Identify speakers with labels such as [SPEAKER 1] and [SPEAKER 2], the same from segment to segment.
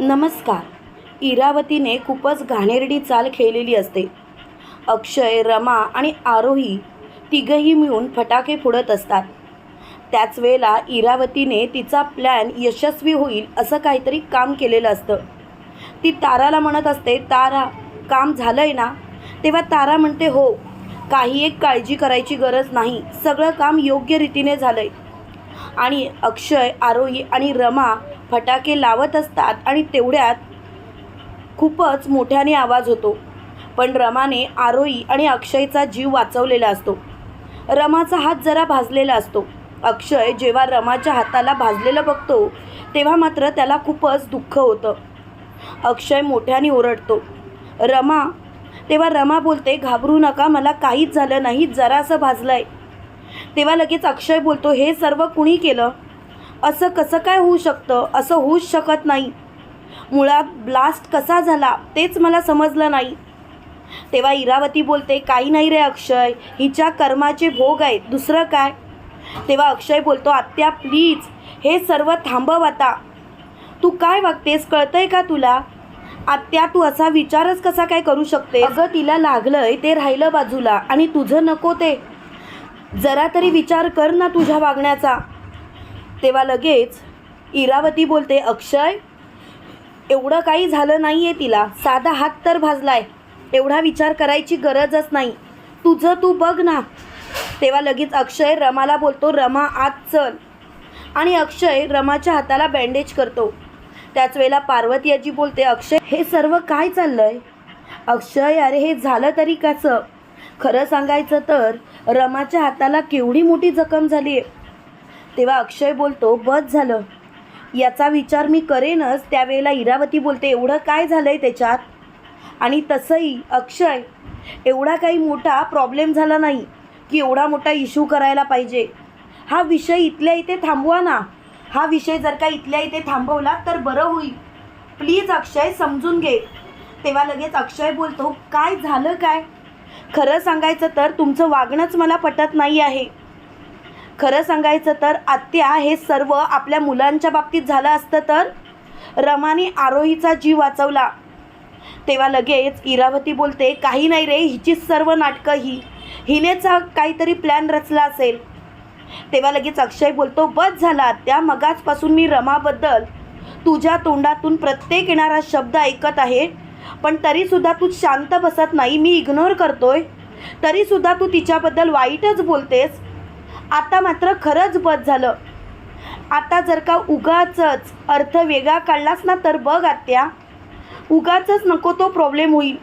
[SPEAKER 1] नमस्कार. इरावतीने खूपच घाणेरडी चाल खेळलेली असते. अक्षय रमा आणि आरोही तिघंही मिळून फटाके फोडत असतात. त्याच वेळेला इरावतीने तिचा प्लॅन यशस्वी होईल असं काहीतरी काम केलेलं असतं. ती ताराला म्हणत असते तारा काम झालं आहे ना? तेव्हा तारा म्हणते हो काही एक काळजी करायची गरज नाही. सगळं काम योग्य रीतीने आहे आणि अक्षय आरोही आणि रमा फटाके लावत असतात आणि तेवढ्यात खूपच मोठ्याने आवाज होतो. पण रमाने आरोही आणि अक्षयचा जीव वाचवलेला असतो. रमाचा हात जरा भाजलेला असतो. अक्षय जेव्हा रमाच्या हाताला भाजलेलं बघतो तेव्हा मात्र त्याला खूपच दुःख होतं. अक्षय मोठ्याने ओरडतो. रमा तेव्हा रमा बोलते घाबरू नका मला काहीच झालं नाही जरासं भाजलं आहे तेव्हा लगेच अक्षय बोलतो हे सर्व कुणी केलं? असं कसं काय होऊ शकतं? असं होऊच शकत नाही. मुळात ब्लास्ट कसा झाला तेच मला समजलं नाही. तेव्हा इरावती बोलते काही नाही रे अक्षय हिच्या कर्माचे भोग आहेत. दुसरं काय? तेव्हा अक्षय बोलतो आत्या प्लीज हे सर्व थांबव आता. तू काय वागतेस? कळतंय का तुला? आत्या तू असा विचारच कसा काय करू शकते अगं तिला लागलंय ते राहिलं बाजूला आणि तुझं नको ते. जरा तरी विचार कर ना तुझ्या वागण्याचा. तेव्हा लगेच इरावती बोलते अक्षय एवढं काही झालं नाही आहे तिला. साधा हात तर भाजलाय. एवढा विचार करायची गरजच नाही. तुझं तू बघ ना. तेव्हा लगेच अक्षय रमाला बोलतो रमा आत चल. आणि अक्षय रमाच्या हाताला बँडेज करतो. त्याच वेळेला पार्वती आजी बोलते अक्षय हे सर्व काय चाललं आहे अक्षय अरे हे झालं तरी कसं? खरं सांगायचं तर रमाच्या हाताला केवढी मोठी जखम झाली आहे तेव्हा अक्षय बोलतो बस झालं. याचा विचार मी करेनच त्यावेळेला इरावती बोलते एवढं काय झालं आहे त्याच्यात? आणि तसंही अक्षय एवढा काही मोठा प्रॉब्लेम झाला नाही की एवढा मोठा इश्यू करायला पाहिजे. हा विषय इथल्या इथे थांबवा ना. हा विषय जर का इथल्या इथे थांबवला तर बरं होईल. प्लीज अक्षय समजून घे. तेव्हा लगेच अक्षय बोलतो काय झालं काय? खरं सांगायचं तर तुमचं वागणंच मला पटत नाही आहे. खरं सांगायचं तर आत्या हे सर्व आपल्या मुलांच्या बाबतीत झालं असतं तर? रमाने आरोहीचा जीव वाचवला. तेव्हा लगेच इरावती बोलते काही नाही रे हिची सर्व नाटकं ही. हिनेचा काहीतरी प्लॅन रचला असेल. तेव्हा लगेच अक्षय बोलतो बस झाला त्या मगाचपासून मी रमाबद्दल तुझ्या तोंडातून प्रत्येक येणारा शब्द ऐकत आहे. पण तरीसुद्धा तू शांत बसत नाही मी इग्नोर करतोय. तरीसुद्धा तू तिच्याबद्दल वाईटच बोलतेस. आता मात्र खरंच बस झालं. आता जर का उगाचच अर्थ वेगळा काढलास ना तर बघ आत्या. उगाचच नको तो प्रॉब्लेम होईल.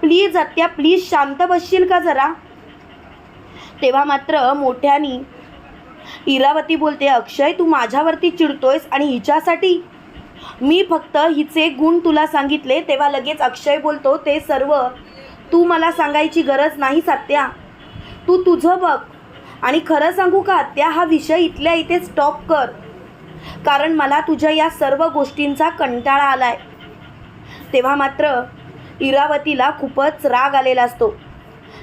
[SPEAKER 1] प्लीज आत्या प्लीज शांत बसशील का जरा? तेव्हा मात्र मोठ्यानी इरावती बोलते अक्षय तू माझ्यावरती चिडतोयस आणि हिच्यासाठी मी फक्त हिचे गुण तुला सांगितले तेव्हा लगेच अक्षय बोलतो ते सर्व तू मला सांगायची गरज नाही सात्या. तू तुझं बघ. आणि खरं सांगू का आत्या हा विषय इथल्या इथे स्टॉप कर. कारण मला तुझ्या या सर्व गोष्टींचा कंटाळा आलाय. तेव्हा मात्र इरावतीला खूपच राग आलेला असतो.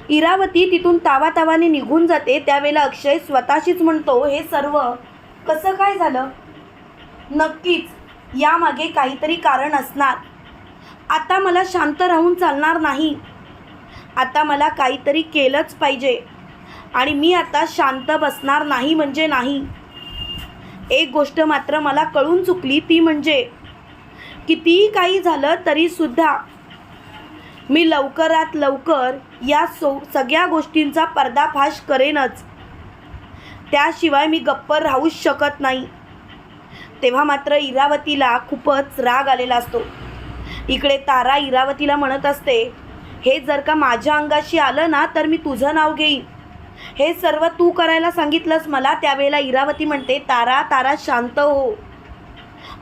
[SPEAKER 1] इरावती तिथून तावातावाने निघून जाते त्यावेळेला अक्षय स्वतःशीच म्हणतो हे सर्व कसं काय झालं? नक्कीच. यामागे काहीतरी कारण असणार. आता मला शांत राहून चालणार नाही. आता मला काहीतरी केलंच पाहिजे. आणि मी आता शांत बसणार नाही म्हणजे नाही. एक गोष्ट मात्र मला कळून चुकली ती म्हणजे कितीही काही झालं तरीसुद्धा मी लवकरात लवकर या सो सगळ्या गोष्टींचा पर्दाफाश करेनच. त्याशिवाय मी गप्प राहूच शकत नाही. तेव्हा मात्र इरावतीला खूपच राग आलेला असतो. इकडे तारा इरावतीला म्हणत असते हे जर का माझ्या अंगाशी आलं ना तर मी तुझं नाव घेईन. हे सर्व तू करायला सांगितलंस मला त्यावेळेला इरावती म्हणते तारा तारा शांत हो.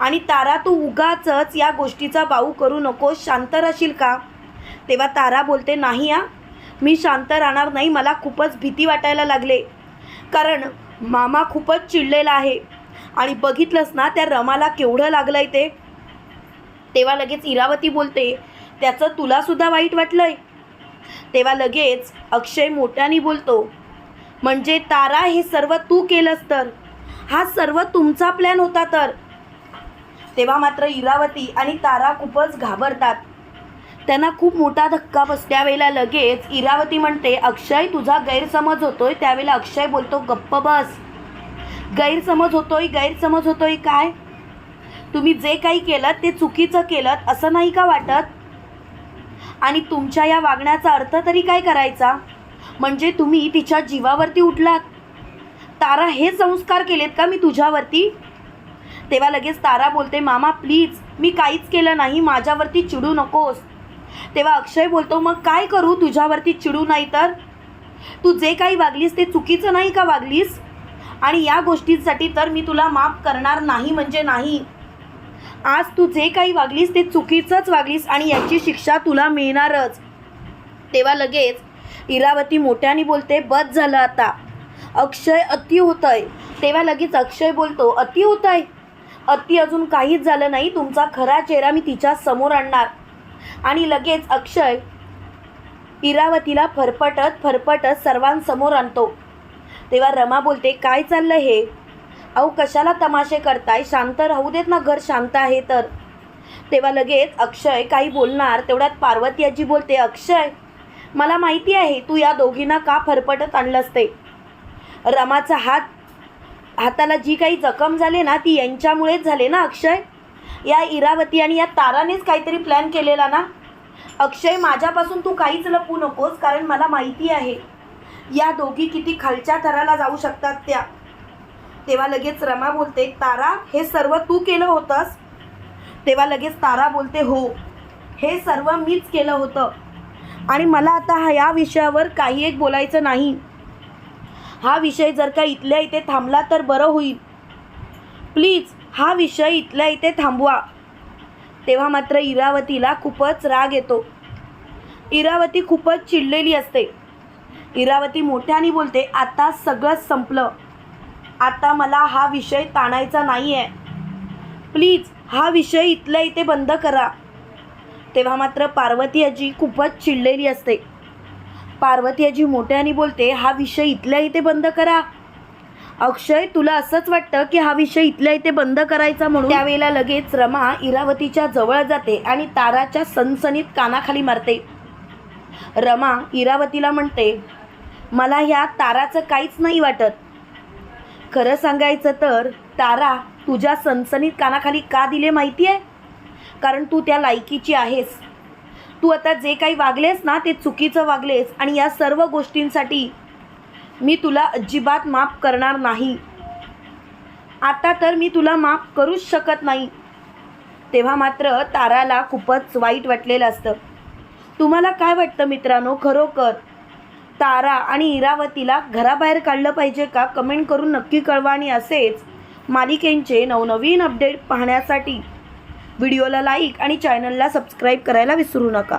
[SPEAKER 1] आणि तारा तू उगाचच या गोष्टीचा बाऊ करू नको शांत राहशील का? तेव्हा तारा बोलते नाही आ मी शांत राहणार नाही मला खूपच भीती वाटायला लागले. कारण मामा खूपच चिडलेला आहे. आणि बघितलंस ना त्या रमाला केवढं लागलं आहे ते? तेव्हा लगेच इरावती बोलते त्याचं तुलासुद्धा वाईट वाटलंय? तेव्हा लगेच अक्षय मोठ्याने बोलतो म्हणजे तारा हे सर्व तू केलंस तर? हा सर्व तुमचा प्लॅन होता तर? तेव्हा मात्र इरावती आणि तारा खूपच घाबरतात. त्यांना खूप मोठा धक्का बस त्यावेळेला लगेच इरावती म्हणते अक्षय तुझा गैरसमज होतोय. त्यावेळेला अक्षय बोलतो गप्प बस. गैरसमज होतोय गैरसमज होतोय काय? तुम्ही जे काही केलं ते चुकीचं केलं असं नाही का वाटत? आणि तुमच्या या वागण्याचा अर्थ तरी काय करायचा? म्हणजे तुम्ही तिच्या जीवावरती उठलात. तारा हे संस्कार केलेत का मी तुझ्यावरती? तेव्हा लगेच तारा बोलते मामा प्लीज मी काहीच केलं नाही माझ्यावरती चिडू नकोस. तेव्हा अक्षय बोलतो मग काय करू तुझ्यावरती चिडू नाही तर तू जे काही वागलीस ते चुकीचं नाही का वागलीस? आणि या गोष्टींसाठी तर मी तुला माफ करणार नाही म्हणजे नाही. आज तू जे काही वागलीस ते चुकीचंच वागलीस आणि याची शिक्षा तुला मिळणारच. तेव्हा लगेच इरावती मोठ्याने बोलते बस झालं आता. अक्षय अति होतंय. तेव्हा लगेच अक्षय बोलतो अति होतंय? अति अजून काहीच झालं नाही तुमचा खरा चेहरा मी तिच्या समोर आणणार. आणि लगेच अक्षय इरावतीला फरफटत फरफटत सर्वांसमोर आणतो. तेव्हा रमा बोलते काय चाललं हे? अहो कशाला तमाशे करताय? शांत राहू देत ना घर शांत आहे तर. तेव्हा लगेच अक्षय काही बोलणार तेवढ्यात पार्वती आजी बोलते अक्षय मला माहिती आहे तू या दोघींना का फरफटत आणलंस ते? रमाचा हात हाताला जी काही जखम झाले ना ती यांच्यामुळेच झाले ना अक्षय? या इरावती आणि या तारानेच काहीतरी प्लॅन केलेला ना? अक्षय माझ्यापासून तू काहीच लपू नकोस कारण मला माहिती आहे. या दोघी किती खालच्या थराला जाऊ शकतात त्या? तेव्हा लगेच रमा बोलते तारा हे सर्व तू केलं होतंस? तेव्हा लगेच तारा बोलते हो हे सर्व मीच केलं होतं. आणि मला आता हा या विषयावर काही एक बोलायचं नाही. हा विषय जर का इथल्या इथे थांबला तर बरं होईल. प्लीज हा विषय इथल्या इथे थांबवा. तेव्हा मात्र इरावतीला खूपच राग येतो. इरावती खूपच चिडलेली असते. इरावती मोठ्याने बोलते आता सगळंच संपलं. आता मला हा विषय ताणायचा नाही आहे प्लीज हा विषय इथल्या इथे बंद करा. तेव्हा मात्र पार्वती आजी खूपच चिडलेली असते. पार्वती आजी मोठ्याने बोलते हा विषय इथल्या इथे बंद करा. अक्षय तुला असंच वाटतं की हा विषय इथल्या इथे बंद करायचा म्हणून? त्यावेळेला लगेच रमा इरावतीच्या जवळ जाते आणि ताराच्या सनसनीत कानाखाली मारते. रमा इरावतीला म्हणते मला ह्या ताराचं काहीच नाही वाटत. खरं सांगायचं तर तारा तुझ्या सनसनीत कानाखाली का दिले माहिती आहे कारण तू त्या लायकीची आहेस. तू आता जे काही वागलेस ना ते चुकीचं वागलेस आणि या सर्व गोष्टींसाठी मी तुला अजिबात माफ करणार नाही. आता तर मी तुला माफ करूच शकत नाही. तेव्हा मात्र ताराला खूपच वाईट वाटलेलं असतं. तुम्हाला काय वाटतं मित्रांनो? खरोखर तारा आणि इरावतीला घराबाहेर काढलं पाहिजे का? कमेंट करून नक्की कळवा आणि असेच मालिकेंचे नवनवीन अपडेट पाहण्यासाठी. व्हिडिओला लाईक आणि चॅनलला सबस्क्राईब करायला विसरू नका.